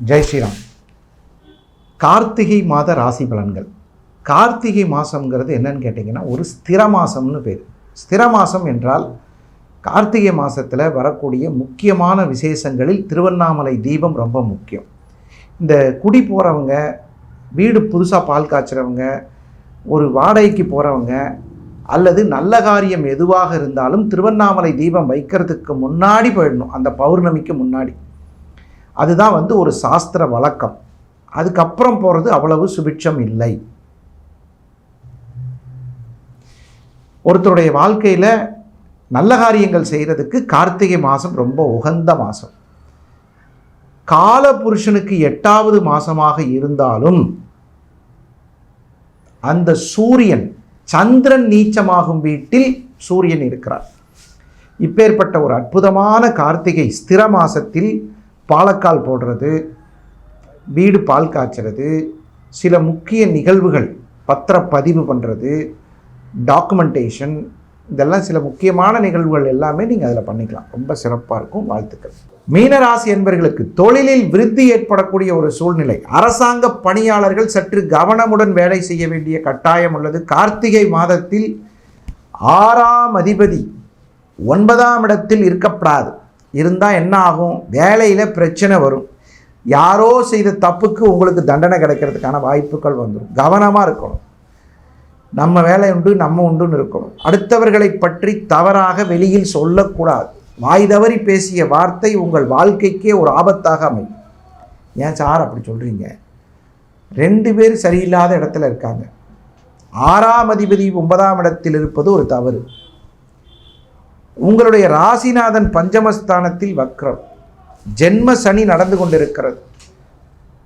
ஜெய் ஸ்ரீராம். கார்த்திகை மாத ராசி பலன்கள். கார்த்திகை மாதம்ங்கிறது என்னன்னு கேட்டிங்கன்னா ஒரு ஸ்திர மாதம்னு பேர். ஸ்திர மாதம் என்றால் கார்த்திகை மாதத்தில் வரக்கூடிய முக்கியமான விசேஷங்களில் திருவண்ணாமலை தீபம் ரொம்ப முக்கியம். இந்த குடி போகிறவங்க வீடு புதுசாக பால் காய்ச்சுறவங்க ஒரு வாடகைக்கு போகிறவங்க அல்லது நல்ல காரியம் எதுவாக இருந்தாலும் திருவண்ணாமலை தீபம் வைக்கிறதுக்கு முன்னாடி போயிடணும். அந்த பௌர்ணமிக்கு முன்னாடி. அதுதான் வந்து ஒரு சாஸ்திர வழக்கம். அதுக்கப்புறம் போகிறது அவ்வளவு சுபிட்சம் இல்லை. ஒருத்தருடைய வாழ்க்கையில் நல்ல காரியங்கள் செய்கிறதுக்கு கார்த்திகை மாதம் ரொம்ப உகந்த மாதம் கால புருஷனுக்கு எட்டாவது மாதமாக இருந்தாலும் அந்த சூரியன் சந்திரன் நீச்சமாகும் வீட்டில் சூரியன் இருக்கிறார். இப்பேற்பட்ட ஒரு அற்புதமான கார்த்திகை ஸ்திர மாசத்தில் பாலக்கால் போடுறது வீடு பால் காய்ச்சறது சில முக்கிய நிகழ்வுகள் பத்திரப்பதிவு பண்ணுறது டாக்குமெண்டேஷன் இதெல்லாம் சில முக்கியமான நிகழ்வுகள் எல்லாமே நீங்கள் அதில் பண்ணிக்கலாம். ரொம்ப சிறப்பாக இருக்கும். வாழ்த்துக்கள். மீனராசி என்பர்களுக்கு தொழிலில் விருத்தி ஏற்படக்கூடிய ஒரு சூழ்நிலை. அரசாங்க பணியாளர்கள் சற்று கவனமுடன் வேலை செய்ய வேண்டிய கட்டாயம் உள்ளது. கார்த்திகை மாதத்தில் ஆறாம் அதிபதி ஒன்பதாம் இடத்தில் இருக்கப்படாது. இருந்தால் என்ன ஆகும்? வேலையில் பிரச்சனை வரும். யாரோ செய்த தப்புக்கு உங்களுக்கு தண்டனை கிடைக்கிறதுக்கான வாய்ப்புகள் வந்துடும் கவனமாக இருக்கணும். நம்ம வேலை உண்டு நம்ம உண்டுன்னு இருக்கணும். அடுத்தவர்களை பற்றி தவறாக வெளியில் சொல்லக்கூடாது. வாய் தவறி பேசிய வார்த்தை உங்கள் வாழ்க்கைக்கே ஒரு ஆபத்தாக அமையும். ஏன் சார் அப்படி சொல்கிறீங்க ரெண்டு பேர் சரியில்லாத இடத்துல இருக்காங்க. ஆறாம் அதிபதி ஒன்பதாம் இடத்தில் இருப்பது ஒரு தவறு. உங்களுடைய ராசிநாதன் பஞ்சமஸ்தானத்தில் வக்ரம். ஜென்ம சனி நடந்து கொண்டிருக்கிறது.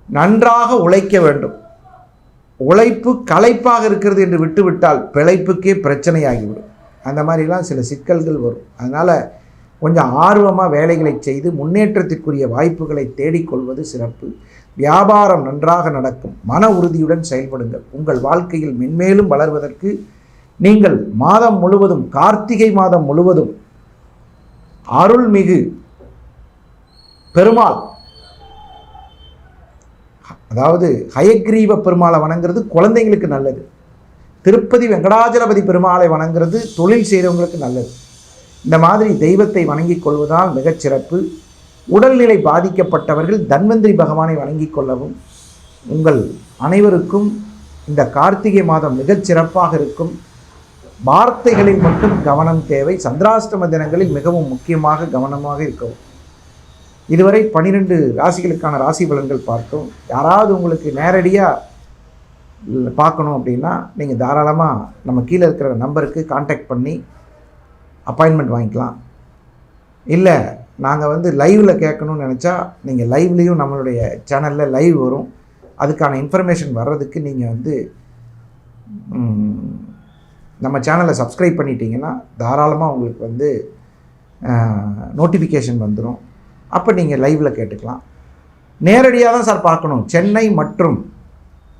நன்றாக உழைக்க வேண்டும். உழைப்பு களைப்பாக இருக்கிறது என்று விட்டுவிட்டால் பிழைப்புக்கே பிரச்சனையாகிவிடும். அந்த மாதிரிலாம் சில சிக்கல்கள் வரும். அதனால் கொஞ்சம் ஆர்வமாக வேலைகளை செய்து முன்னேற்றத்திற்குரிய வாய்ப்புகளை தேடிக்கொள்வது சிறப்பு. வியாபாரம் நன்றாக நடக்கும். மன உறுதியுடன் செயல்படுங்கள். உங்கள் வாழ்க்கையில் மென்மேலும் வளர்வதற்கு நீங்கள் மாதம் முழுவதும் கார்த்திகை மாதம் முழுவதும் அருள்மிகு பெருமாள் அதாவது ஹயக்ரீவ பெருமாளை வணங்குறது குழந்தைங்களுக்கு நல்லது. திருப்பதி வெங்கடாஜலபதி பெருமாளை வணங்குறது தொழில் செய்கிறவங்களுக்கு நல்லது. இந்த மாதிரி தெய்வத்தை வணங்கிக் கொள்வதால் மிகச்சிறப்பு உடல்நிலை பாதிக்கப்பட்டவர்கள் தன்வந்திரி பகவானை வணங்கிக் கொள்ளவும் உங்கள் அனைவருக்கும் இந்த கார்த்திகை மாதம் மிகச் சிறப்பாக இருக்கும். வார்த்தைகளில் மட்டும் கவனம் தேவை. சந்திராஷ்டம தினங்களில் மிகவும் முக்கியமாக கவனமாக இருக்கவும். இதுவரை பன்னிரெண்டு ராசிகளுக்கான ராசி பலன்கள் பார்த்தோம். யாராவது உங்களுக்கு நேரடியாக பார்க்கணும் அப்படின்னா நீங்கள் தாராளமாக நம்ம கீழே இருக்கிற நம்பருக்கு காண்டாக்ட் பண்ணி அப்பாயின்மெண்ட் வாங்கிக்கலாம். இல்லை நாங்கள் வந்து லைவில் கேட்கணும்னு நினச்சா நீங்கள் லைவ்லேயும் நம்மளுடைய சேனலில் லைவ் வரும். அதுக்கான இன்ஃபர்மேஷன் வர்றதுக்கு நீங்கள் வந்து நம்ம சேனலை சப்ஸ்கிரைப் பண்ணிட்டீங்கன்னா தாராளமாக உங்களுக்கு வந்து நோட்டிஃபிகேஷன் வந்துடும் அப்போ நீங்கள் லைவில் கேட்டுக்கலாம். நேரடியாக தான் சார் பார்க்கணும். சென்னை மற்றும்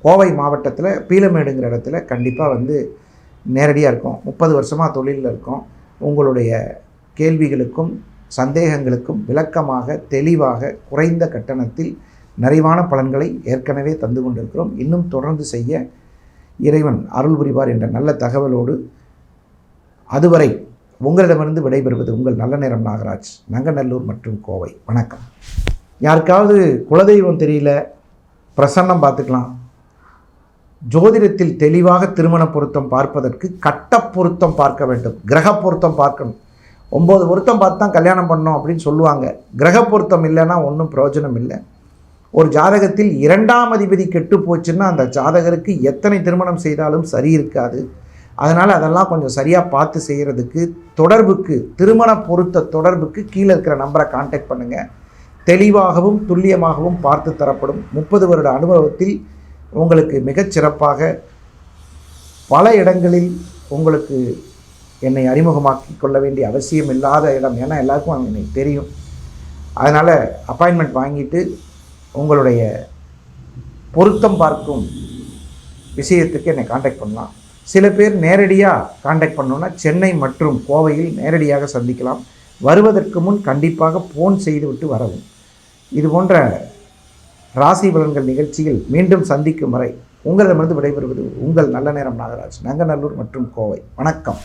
கோவை மாவட்டத்தில் பீலமேடுங்கிற இடத்துல கண்டிப்பாக வந்து நேரடியாக இருக்கும். முப்பது வருஷமாக தொழிலில் இருக்கும். உங்களுடைய கேள்விகளுக்கும் சந்தேகங்களுக்கும் விளக்கமாக தெளிவாக குறைந்த கட்டணத்தில் நிறைவான பலன்களை ஏற்கனவே தந்து கொண்டிருக்கிறோம். இன்னும் தொடர்ந்து செய்ய இறைவன் அருள் புரிவார் என்ற நல்ல தகவலோடு அதுவரை உங்களிடமிருந்து விடைபெறுவது உங்கள் நல்ல நேரம் நாகராஜ் நங்கநல்லூர் மற்றும் கோவை. வணக்கம். யாருக்காவது குலதெய்வம் தெரியல பிரசன்னம் பார்த்துக்கலாம். ஜோதிடத்தில் தெளிவாக திருமண பொருத்தம் பார்ப்பதற்கு கட்ட பொருத்தம் பார்க்க வேண்டும். கிரக பொருத்தம் பார்க்கணும். ஒம்பது பொருத்தம் பார்த்து தான் கல்யாணம் பண்ணோம் அப்படின்னு சொல்லுவாங்க. கிரக பொருத்தம் இல்லைன்னா ஒன்றும் பிரயோஜனம் இல்லை. ஒரு ஜாதகத்தில் இரண்டாம் அதிபதி கெட்டு போச்சுன்னா அந்த ஜாதகருக்கு எத்தனை திருமணம் செய்தாலும் சரி இருக்காது. அதனால் அதெல்லாம் கொஞ்சம் சரியாக பார்த்து செய்கிறதுக்கு தொடர்புக்கு திருமண பொருத்த தொடர்புக்கு கீழே இருக்கிற நம்பரை காண்டாக்ட் பண்ணுங்கள் தெளிவாகவும் துல்லியமாகவும் பார்த்து தரப்படும். முப்பது வருட அனுபவத்தில் உங்களுக்கு மிகச் சிறப்பாக பல இடங்களில் உங்களுக்கு என்னை அறிமுகமாக்கி கொள்ள வேண்டிய அவசியம் இல்லாத இடம். ஏன்னா எல்லாருக்கும் எனக்கு தெரியும். அதனால் அப்பாயின்மெண்ட் வாங்கிட்டு உங்களுடைய பொருத்தம் பார்க்கும் விஷயத்துக்கு என்னை காண்டாக்ட் பண்ணலாம். சில பேர் நேரடியாக காண்டாக்ட் பண்ணோன்னா சென்னை மற்றும் கோவையில் நேரடியாக சந்திக்கலாம். வருவதற்கு முன் கண்டிப்பாக ஃபோன் செய்துவிட்டு வரவும். இது போன்ற ராசி பலன்கள் நிகழ்ச்சியில் மீண்டும் சந்திக்கும் வரை உங்களிடமிருந்து விடைபெறுவது உங்கள் நல்ல நேரம் நாகராஜ் நங்கநல்லூர் மற்றும் கோவை. வணக்கம்.